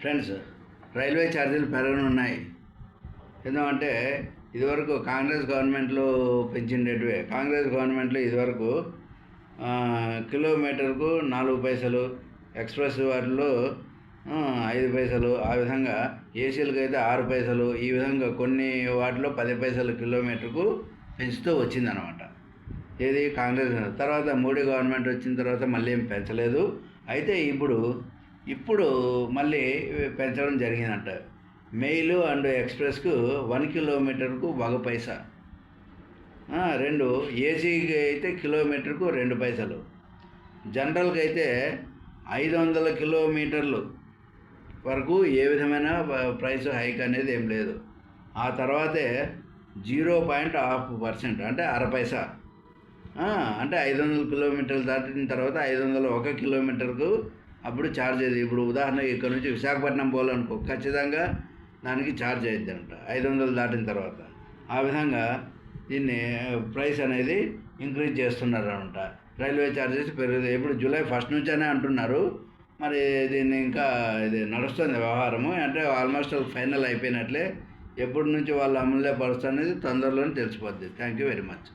Friends railway ఛార్జీలు పెరగనున్నాయి ఎందుకంటే ఇదివరకు కాంగ్రెస్ గవర్నమెంట్లో పెంచిండేటివే. కాంగ్రెస్ గవర్నమెంట్లో ఇదివరకు కిలోమీటర్కు నాలుగు పైసలు ఎక్స్ప్రెస్ వాటిలో ఐదు పైసలు ఆ విధంగా ఏసీలకు అయితే ఆరు పైసలు ఈ విధంగా కొన్ని వాటిలో పది పైసలు కిలోమీటర్కు పెంచుతూ వచ్చిందనమాట ఏది కాంగ్రెస్? తర్వాత మోడీ గవర్నమెంట్ వచ్చిన తర్వాత మళ్ళీ ఏం పెంచలేదు. అయితే ఇప్పుడు ఇప్పుడు మళ్ళీ పెంచడం జరిగిందంట. మెయిల్ అండ్ ఎక్స్ప్రెస్కు వన్ కిలోమీటర్కు ఒక పైసా. రెండు. ఏసీకి అయితే కిలోమీటర్కు రెండు పైసలు. జనరల్కి అయితే ఐదు వందల కిలోమీటర్లు వరకు ఏ విధమైన ప్రైస్ హైక్ అనేది ఏం లేదు. ఆ తర్వాతే జీరో పాయింట్ హాఫ్ పర్సెంట్ అంటే అర పైసా. అంటే ఐదు వందల కిలోమీటర్లు దాటిన తర్వాత ఐదు వందల ఒక కిలోమీటర్కు అప్పుడు ఛార్జ్ అయ్యేది. ఇప్పుడు ఉదాహరణకి ఇక్కడ నుంచి విశాఖపట్నం పోవాలనుకో ఖచ్చితంగా దానికి ఛార్జ్ అయ్యిద్ది అంట ఐదు వందలు దాటిన తర్వాత. ఆ విధంగా దీన్ని ప్రైస్ అనేది ఇంక్రీజ్ చేస్తున్నారు అనమాట రైల్వే ఛార్జెస్ పెరుగుతాయి ఇప్పుడు జూలై ఫస్ట్ నుంచనే అంటున్నారు. మరి దీన్ని ఇంకా ఇది నడుస్తుంది వ్యవహారము. అంటే ఆల్మోస్ట్ ఫైనల్ అయిపోయినట్లే. ఎప్పటి నుంచి వాళ్ళు అమలులో పరుస్తుంది తొందరలోనే తెలిసిపోద్ది. Thank you very much